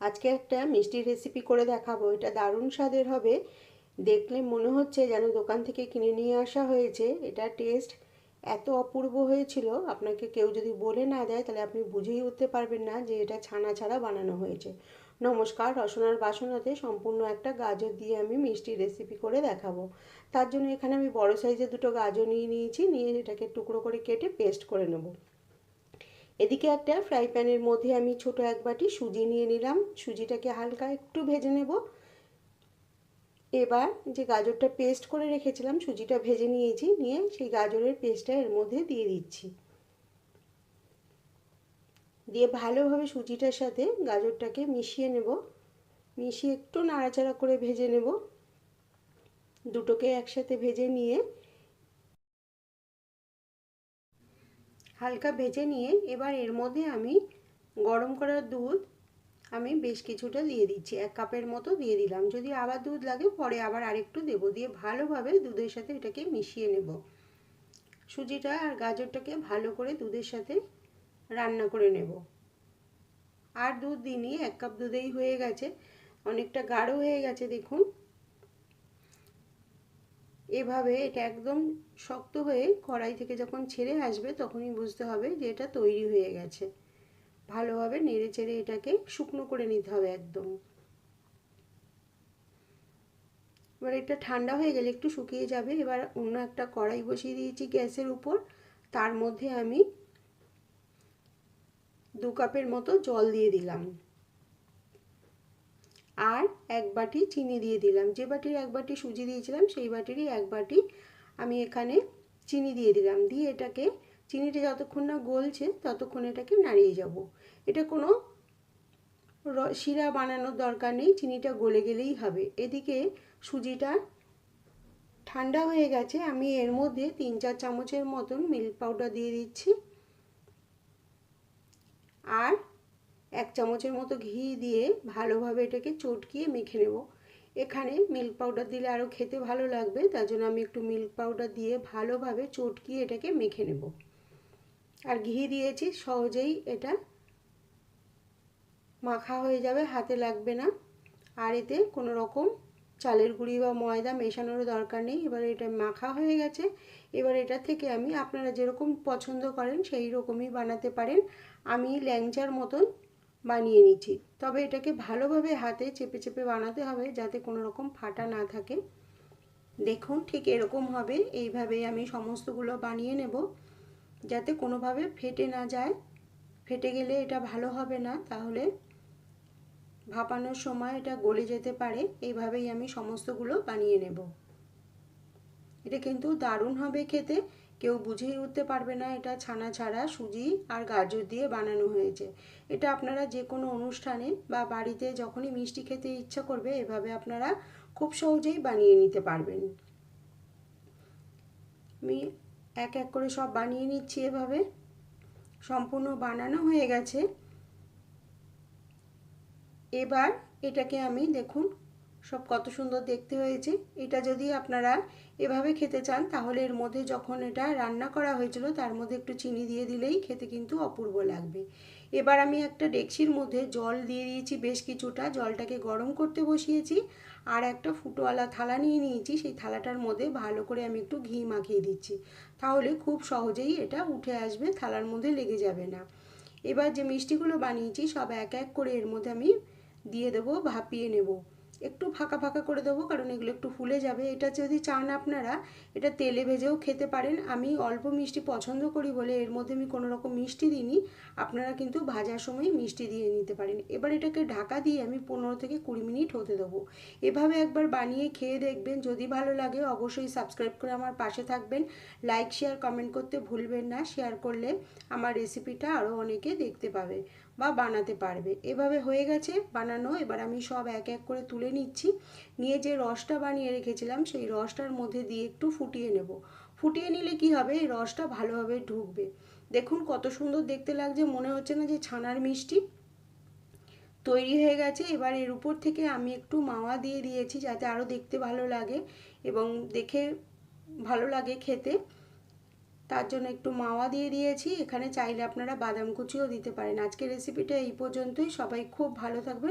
আজকে একটা মিষ্টির রেসিপি করে দেখাবো। এটা দারুণ স্বাদের হবে। দেখলে মনে হচ্ছে যেন দোকান থেকে কিনে নিয়ে আসা হয়েছে। এটা টেস্ট এত অপূর্ব হয়েছিল। আপনাকে কেউ যদি বলে না দেয়, তাহলে আপনি বুঝেই উঠতে পারবেন না যে এটা ছানা ছাড়া বানানো হয়েছে। নমস্কার, রসনার বাসনাতে সম্পূর্ণ একটা গাজর দিয়ে আমি মিষ্টির রেসিপি করে দেখাবো। তার জন্য এখানে আমি বড় সাইজের দুটো গাজর নিয়ে নিয়েছি। নিয়ে এটাকে টুকরো করে কেটে পেস্ট করে নেব। এদিকে একটা ফ্রাই প্যানের মধ্যে আমি ছোট এক বাটি সুজি নিয়ে নিলাম। সুজিটাকে হালকা একটু ভেজে নেব। এবার যে গাজরটা পেস্ট করে রেখেছিলাম, সুজিটা ভেজে নিয়েছি। নিয়ে সেই গাজরের পেস্টটা এর মধ্যে দিয়ে দিচ্ছি। দিয়ে ভালোভাবে সুজিটার সাথে গাজরটাকে মিশিয়ে নেব। মিশিয়ে একটু নাড়াচাড়া করে ভেজে নেব। দুটোকে একসাথে ভেজে নিয়ে হালকা ভেজে নিয়ে এবার এর মধ্যে আমি গরম করা দুধ আমি বেশ কিছুটা দিয়ে দিচ্ছি। এক কাপের মতো দিয়ে দিলাম। যদি আবার দুধ লাগে, পরে আবার আরেকটু দেবো দিয়ে ভালোভাবে দুধের সাথে এটাকে মিশিয়ে নেব। সুজিটা আর গাজরটাকে ভালো করে দুধের সাথে রান্না করে নেব। আর দুধ দিনই এক কাপ দুধেই হয়ে গেছে। অনেকটা গাঢ় হয়ে গেছে, দেখুন। এভাবে এটা একদম শক্ত হয়ে কড়াই থেকে যখন ছেড়ে আসবে তখনই বুঝতে হবে যে এটা তৈরি হয়ে গেছে। ভালোভাবে নেড়ে চেড়ে এটাকে শুকনো করে নিতে হবে একদম। এবার এটা ঠান্ডা হয়ে গেলে একটু শুকিয়ে যাবে। এবার অন্য একটা কড়াই বসিয়ে দিয়েছি গ্যাসের উপর। তার মধ্যে আমি দু কাপের মতো জল দিয়ে দিলাম। আর এক বাটি চিনি দিয়ে দিলাম। যে বাটির এক বাটি সুজি দিয়েছিলাম, সেই বাটিরই এক বাটি আমি এখানে চিনি দিয়ে দিলাম। দিয়ে এটাকে, চিনিটা যতক্ষণ না গলছে, ততক্ষণ এটাকে নাড়িয়ে যাব। এটা কোনো শিরা বানানোর দরকার নেই, চিনিটা গলে গেলেই হবে। এদিকে সুজিটা ঠান্ডা হয়ে গেছে, আমি এর মধ্যে তিন চার চামচের মতন মিল্ক পাউডার দিয়ে দিচ্ছি আর এক চামচের মতো ঘি দিয়ে ভালোভাবে এটাকে চটকিয়ে মেখে নেব। এখানে মিল্ক পাউডার দিলে আরও খেতে ভালো লাগবে, তার জন্য আমি একটু মিল্ক পাউডার দিয়ে ভালোভাবে চটকিয়ে এটাকে মেখে নেব। আর ঘি দিয়েছি, সহজেই এটা মাখা হয়ে যাবে, হাতে লাগবে না। আর এতে কোনো রকম চালের গুঁড়ি বা ময়দা মেশানোর দরকার নেই। এবার এটা মাখা হয়ে গেছে, এবার এটা থেকে আমি আপনারা যেরকম পছন্দ করেন, সেই রকমই বানাতে পারেন। আমি ল্যাংচার মতন বানিয়ে নিচ্ছি। তবে এটাকে ভালোভাবে হাতে চেপে চেপে বানাতে হবে যাতে কোনো রকম ফাটা না থাকে। দেখুন ঠিক এরকম হবে। এইভাবে আমি সমস্তগুলো বানিয়ে নেব যাতে কোনোভাবে ফেটে না যায়। ফেটে গেলে এটা ভালো হবে না, তাহলে ভাপানোর সময় এটা গলে যেতে পারে। এইভাবেই আমি সমস্তগুলো বানিয়ে নেব। এটা কিন্তু দারুণ হবে খেতে। কেউ বুঝেই উঠতে পারবে না এটা ছানা ছাড়া সুজি আর গাজর দিয়ে বানানো হয়েছে। এটা আপনারা যে কোনো অনুষ্ঠানে বা বাড়িতে যখনই মিষ্টি খেতে ইচ্ছা করবে, এভাবে আপনারা খুব সহজেই বানিয়ে নিতে পারবেন। আমি এক এক করে সব বানিয়ে নিচ্ছি এভাবে। সম্পূর্ণ বানানো হয়ে গেছে। এবার এটাকে আমি দেখুন সব কত সুন্দর দেখতে হয়েছে। এটা যদি আপনারা এভাবে খেতে চান, তাহলে এর মধ্যে যখন এটা রান্না করা হয়েছিল, তার মধ্যে একটু চিনি দিয়ে দিলেই খেতে কিন্তু অপূর্ব লাগবে। এবার আমি একটা ডেক্সির মধ্যে জল দিয়ে দিয়েছি, বেশ কিছুটা। জলটাকে গরম করতে বসিয়েছি আর একটা ফুটোওয়ালা থালা নিয়ে নিয়েছি। সেই থালাটার মধ্যে ভালো করে আমি একটু ঘি মাখিয়ে দিচ্ছি। তাহলে খুব সহজেই এটা উঠে আসবে, থালার মধ্যে লেগে যাবে না। এবার যে মিষ্টিগুলো বানিয়েছি, সব এক এক করে এর মধ্যে আমি দিয়ে দেবো, ভাপিয়ে নেব। একটু ফাঁকা ফাঁকা করে দেবো, কারণ এগুলো একটু ফুলে যাবে। এটা যদি চান আপনারা, এটা তেলে ভেজেও খেতে পারেন। আমি অল্প মিষ্টি পছন্দ করি বলে এর মধ্যে আমি কোনো রকম মিষ্টি দিইনি। আপনারা কিন্তু ভাজার সময় মিষ্টি দিয়ে নিতে পারেন। এবার এটাকে ঢাকা দিয়ে আমি পনেরো থেকে কুড়ি মিনিট হতে দেবো। এভাবে একবার বানিয়ে খেয়ে দেখবেন, যদি ভালো লাগে অবশ্যই সাবস্ক্রাইব করে আমার পাশে থাকবেন। লাইক, শেয়ার, কমেন্ট করতে ভুলবেন না। শেয়ার করলে আমার রেসিপিটা আরও অনেকে দেখতে পাবে। বা বানাতে পারবে। এভাবে হয়ে গেছে বানানো। এবার আমি সব এক এক করে তুলে নিচ্ছি। নিয়ে যে রসটা বানিয়ে রেখেছিলাম, সেই রসটার মধ্যে দিয়ে একটু ফুটিয়ে নেব। ফুটিয়ে নিলে কি হবে? এই রসটা ভালোভাবে ঢুকবে। দেখুন কত সুন্দর দেখতে লাগছে। মনে হচ্ছে না যে ছানার মিষ্টি। তৈরি হয়ে গেছে। এবার এর উপর থেকে আমি একটু মাওয়া দিয়ে দিয়েছি যাতে আরও দেখতে ভালো লাগে এবং দেখে ভালো লাগে খেতে। তার জন্য একটু মাওয়া দিয়ে দিয়েছি। এখানে চাইলে আপনারা বাদাম কুচিও দিতে পারেন। আজকের রেসিপিটা এই পর্যন্তই। সবাই খুব ভালো থাকবে